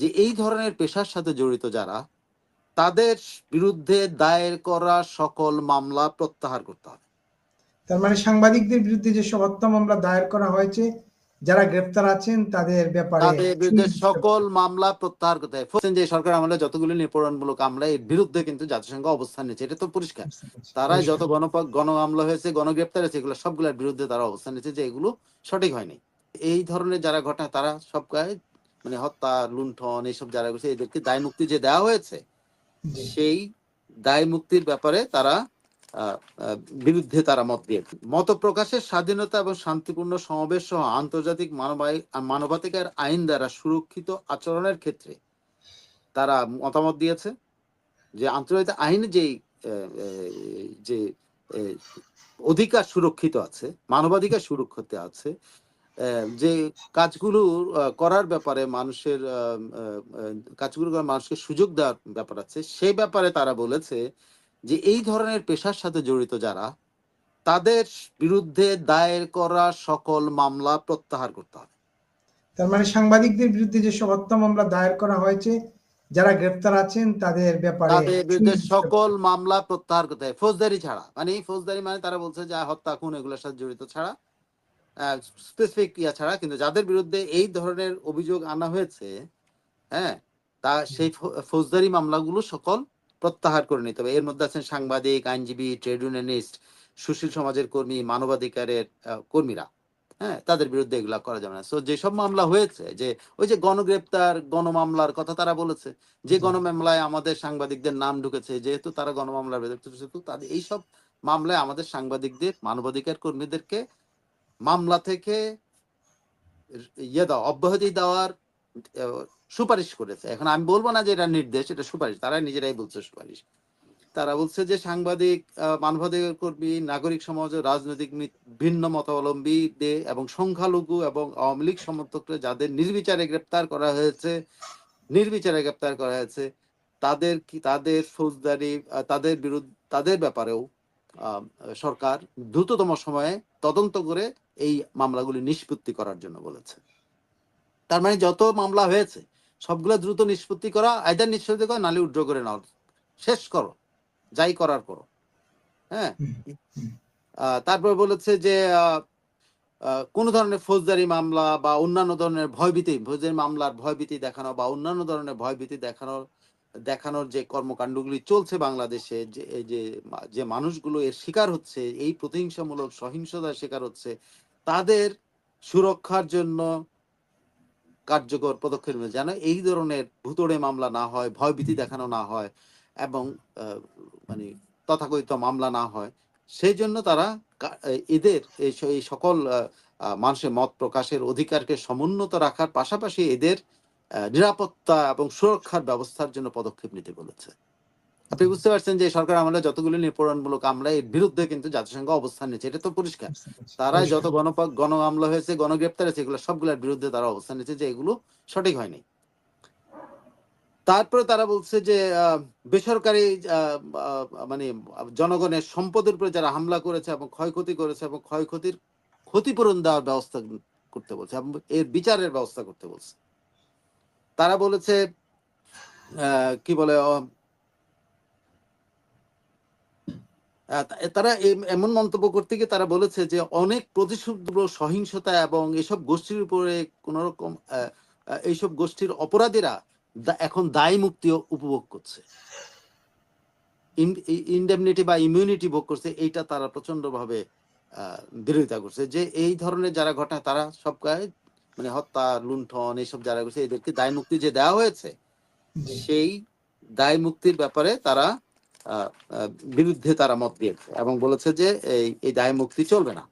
যে এই ধরনের পেশার সাথে জড়িত যারা তাদের বিরুদ্ধে দায়ের করা সকল মামলা প্রত্যাহার করতে হবে। তার মানে সাংবাদিকদের বিরুদ্ধে যে সব হত্যা মামলা দায়ের করা হয়েছে যারা গ্রেপ্তার আছেন তাদের ব্যাপারে তাদের বিরুদ্ধে সকল মামলা প্রত্যাহার করতে হবে। যে সরকার আমলে যতগুলি নিপীড়নমূলক মামলা এর বিরুদ্ধে কিন্তু জাতিসংঘ অবস্থান নিয়েছে এটা তো পরিষ্কার। তারা যত গণ গণ মামলা হয়েছে গণগ্রেপ্তার হয়েছে এগুলো সবগুলোর বিরুদ্ধে তারা অবস্থান নিয়েছে যে এগুলো সঠিক হয়নি। এই ধরনের যারা ঘটনা তারা সব গায়ে মানে হত্যা লুণ্ঠন এইসব যারা করছে এদেরকে দায় মুক্তি যে দেওয়া হয়েছে সেই দায় মুক্তির ব্যাপারে তারা বিরুদ্ধে তারা মত দিয়েছে। মত প্রকাশের স্বাধীনতা এবং শান্তিপূর্ণ সমাবেশ সহ আন্তর্জাতিক মানবাধিকার আইন দ্বারা সুরক্ষিত আচরণের ক্ষেত্রে তারা মতামত দিয়েছে যে আন্তর্জাতিক আইন যেই যে অধিকার সুরক্ষিত আছে মানবাধিকার সুরক্ষিত আছে যে কাজগুলো করার ব্যাপারে মানুষের কাজগুলো করার মানুষকে সুযোগ দেওয়ার ব্যাপার আছে সেই ব্যাপারে তারা বলেছে যে এই ধরনের পেশার সাথে জড়িত যারা তাদের বিরুদ্ধে দায়ের করা সকল মামলা প্রত্যাহার করতে হবে। তার মানে সাংবাদিকদের বিরুদ্ধে যে সব হত্যা মামলা দায়ের করা হয়েছে যারা গ্রেপ্তার আছেন তাদের ব্যাপারে তাদের বিরুদ্ধে সকল মামলা প্রত্যাহার করতে হবে। ফৌজদারি ছাড়া মানে এই ফৌজদারি মানে তারা বলছে যে হত্যা খুন এগুলোর সাথে জড়িত ছাড়া। স্পেসিফিক ইয়া ছাড়া কিন্তু যাদের বিরুদ্ধে এই ধরনের অভিযোগ আনা হয়েছে হ্যাঁ তা সেই ফৌজদারি মামলাগুলো সকল প্রত্যাহার করে নিতে হবে এর মধ্যে আছেন সাংবাদিক আইনজীবী ট্রেড ইউনিয়নিস্ট সুশীল সমাজের কর্মী মানবাধিকারের কর্মীরা হ্যাঁ তাদের বিরুদ্ধে এগুলা করা যাবে না তো যেসব মামলা হয়েছে যে ওই যে গণগ্রেপ্তার গণমামলার কথা তারা বলেছে যে। গণমামলায় আমাদের সাংবাদিকদের নাম ঢুকেছে যেহেতু তারা গণমামলার ভেতর তাদের এইসব মামলায় আমাদের সাংবাদিকদের মানবাধিকার কর্মীদেরকে মামলা থেকে ইয়ে দেওয়া, অব্যাহতি দেওয়ার সুপারিশ করেছে। এখন আমি বলব না যে এটা নির্দেশ, এটা সুপারিশ। তারা নিজেরাই বলছে সুপারিশ। তারা বলছে যে সাংবাদিক মানবাধিকার কর্মী, নাগরিক সমাজ, রাজনৈতিক ভিন্ন মতাবলম্বীদের এবং সংখ্যালঘু এবং আওয়ামী লীগ সমর্থকরা যাদের নির্বিচারে গ্রেপ্তার করা হয়েছে, নির্বিচারে গ্রেপ্তার করা হয়েছে, তাদের কি, তাদের ফৌজদারি তাদের বিরুদ্ধে, তাদের ব্যাপারেও সরকার দ্রুততম সময়ে তদন্ত করে এই মামলাগুলি নিষ্পত্তি করার জন্য বলেছে। তার মানে যত মামলা হয়েছে সবগুলো দ্রুত নিষ্পত্তি করা আয়দার নিষ্পত্তি করা নালে উড্র করে নাও। শেষ করো যাই করার করো। হ্যাঁ? তারপর বলেছে যে কোন ধরনের ফৌজদারি মামলা বা অন্যান্য ধরনের ভয়ভীতি ফৌজদারি মামলার ভয়ভীতি দেখানো বা অন্যান্য ধরনের ভয়ভীতি দেখানোর দেখানোর যে কর্মকাণ্ডগুলি চলছে বাংলাদেশে, যে যে যে মানুষগুলো এর শিকার হচ্ছে, এই প্রতিহিংসামূলক সহিংসতার শিকার হচ্ছে, তাদের সুরক্ষার জন্য কার্যকর পদক্ষেপ যেন এই ধরনের ভুতড়ে মামলা না হয়, ভয়ভীতি দেখানো না হয় এবং মানে তথাকথিত মামলা না হয়, সেই জন্য তারা এদের, এই সকল মানুষের মত প্রকাশের অধিকারকে সমুন্নত রাখার পাশাপাশি এদের নিরাপত্তা এবং সুরক্ষার ব্যবস্থার জন্য পদক্ষেপ নিতে বলেছে। আপনি বুঝতে পারছেন যে সরকার আমলে যতগুলি নিপীড়নমূলক আমলা এর বিরুদ্ধে কিন্তু জাতিসংঘ অবস্থান নিচ্ছে এটা তো পরিষ্কার। তারা যত গণ গণ মামলা হয়েছে গণগ্রেপ্তার হয়েছে এগুলো সবগুলোর বিরুদ্ধে তারা অবস্থান নিচ্ছে যে এগুলো সঠিক হয়নি। তারপরে তারা বলছে যে আহ, বেসরকারি মানে জনগণের সম্পদের উপরে যারা হামলা করেছে এবং ক্ষয়ক্ষতি করেছে এবং ক্ষয়ক্ষতির ক্ষতিপূরণ দেওয়ার ব্যবস্থা করতে বলছে এবং এর বিচারের ব্যবস্থা করতে বলছে। তারা বলেছে কি বলে তারা এমন মন্তব্য করতে গিয়ে তারা বলেছে যে অনেক প্রতিশোধ সহিংসতা এবং এসব গোষ্ঠীর উপরে কোন রকম এইসব গোষ্ঠীর অপরাধীরা এখন দায় মুক্তি উপভোগ করছে। ইনডেমনিটি বা ইমিউনিটি ভোগ করছে, এইটা তারা প্রচণ্ড ভাবে বিরোধিতা করছে। যে এই ধরনের যারা ঘটনা, তারা সব গায়ে মানে হত্যা লুণ্ঠন এইসব যারা করছে এদেরকে দায় মুক্তি যে দেওয়া হয়েছে সেই দায় মুক্তির ব্যাপারে তারা বিরুদ্ধে তারা মত দিয়েছে এবং বলেছে যে এই এই দায় মুক্তি চলবে না।